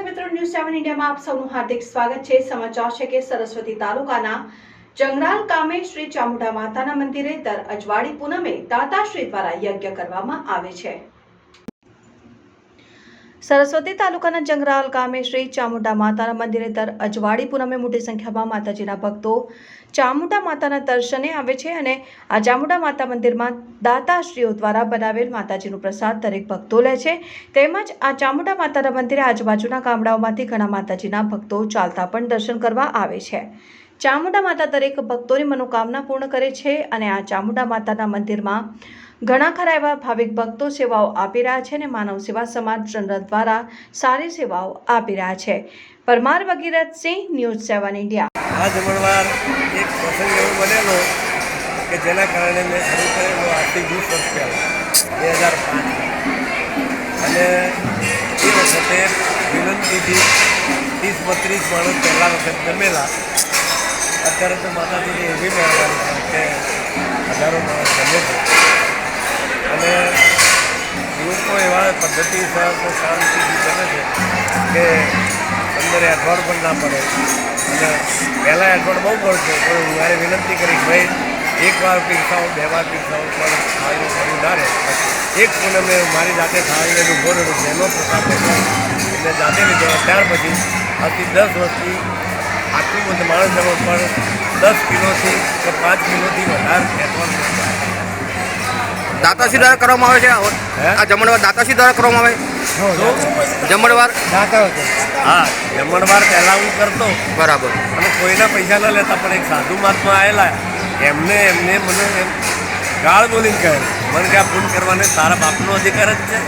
સેવન ઇન્ડિયામાં આપ સૌનું હાર્દિક સ્વાગત છે. સમાચાર છે કે સરસ્વતી તાલુકાના જંગરાલ કામે શ્રી ચામુંડા માતાના મંદિરે દર અજવાળી પૂનમે દાતાશ્રી દ્વારા યજ્ઞ કરવામાં આવે છે. સરસ્વતી તાલુકાના જંગરાલ ગામે શ્રી ચામુંડા માતાના મંદિરે દર અજવાળી પૂનમે મોટી સંખ્યામાં માતાજીના ભક્તો ચામુંડા માતાના દર્શને આવે છે અને આ ચામુંડા માતા મંદિરમાં દાતાશ્રીઓ દ્વારા બનાવેલ માતાજીનું પ્રસાદ દરેક ભક્તો લે છે. તેમજ આ ચામુંડા માતાના મંદિરે આજુબાજુના ગામડાઓમાંથી ઘણા માતાજીના ભક્તો ચાલતા પણ દર્શન કરવા આવે છે. ચામુંડા માતા દરેક ભક્તોની મનોકામના પૂર્ણ કરે છે અને આ ચામુંડા માતાના મંદિરમાં ઘણા ખરા એવા ભાવિક ભક્તો સેવાઓ આપી રહ્યા છે અને માનવ સેવા સમાજ જનરલ દ્વારા સારી સેવાઓ આપી રહ્યા છે. Parmar Bhagirathsinh news seven India. આ જમણવાર એક પ્રસંગ એવો બનેલો કે જેના કારણે મેં શરૂ કરેલો આજથી વીસ વર્ષ બે હજાર પાંચ. અને એ વખતે વિનંતીથી ત્રીસ બત્રીસ માણસ પહેલાં વખત જમેલા. અત્યારે તો માતાજીની એવી મહેરબાની કે હજારો માણસ જમે છે. અને લોકો એવા પદ્ધતિસર તો શાંતિથી કરે છે કે અંદર એઠવાડ પણ ના પડે. અને પહેલાં એઠવાડ બહુ પડશે પણ હું મારે વિનંતી કરી ભાઈ, એક વાર પીરસાવો, બે વાર પીરસાઓ પણ ખાવાનું પડ્યું ના રહે એક પૂનમે મારી જાતે ખાઈને ઊભો રહ્યો જેનો પ્રસાદ એટલે જાતે લીધો ત્યાર પછી આજથી દસ વર્ષથી આટલું બધું માણસ જમો પણ દસ કિલોથી કે પાંચ કિલોથી વધારે અઠવાડ દાતાશ્રી દ્વારા કરવામાં આવે છે? આ- હે? આ જમણવાર દાતાશ્રી દ્વારા કરવામાં આવે? જમણવાર? હા જમણવાર પહેલાં હું કરતો. બરાબર. અને કોઈના પૈસા ન લેતા પણ એક સાધુ મહાત્મા આવેલા એમને એમને મને એમ ગાળ બોલીને કહે મને કે આ ફોન કરવાને તારા બાપનો અધિકાર જ છે.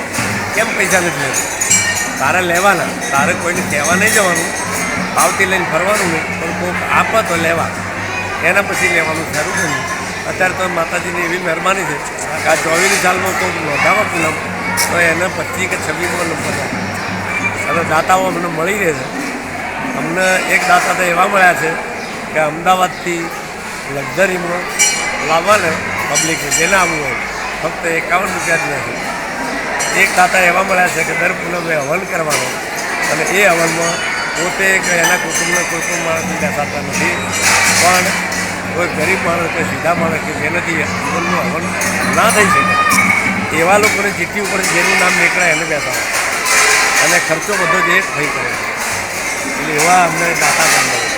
કેમ પૈસા નથી લેતા? તારે લેવાના. તારે કોઈને કહેવા નહીં જવાનું. પાવતી લઈને ફરવાનું નહીં પણ કોઈક આપે તો લેવા. એના પછી લેવાનું શરૂ કર્યું. અત્યારે તો માતાજીની એવી મહેરબાની છે. કે આ ચોવીસની સાલમાં કોઈક નોંધાવા પૂનમ. તો એને પચીસ કે છવ્વીસમાં નંબર અને દાતાઓ અમને મળી રહે છે. અમને એક દાતા તો એવા મળ્યા છે કે અમદાવાદથી લક્ઝરીમાં લાવવાને પબ્લિકે જેને આવવું હોય. ફક્ત એકાવન રૂપિયા જ નથી એક દાતા એવા મળ્યા છે કે દર પૂનમે હવન કરવાનો. અને એ હવનમાં પોતે કે એના કુટુંબના કોઈ પણ માણસને બેસાતા નથી. પણ કોઈ ગરીબ માણસ કે સીધા માણસ કે જેનાથી જીવનનું હવન ના થઈ શકે, એવા લોકોને ચિઠ્ઠી ઉપર જેનું નામ નીકળાય એને બેસાડે. અને ખર્ચો બધો જે થઈ કરે એટલે એવા અમને દાતા મળે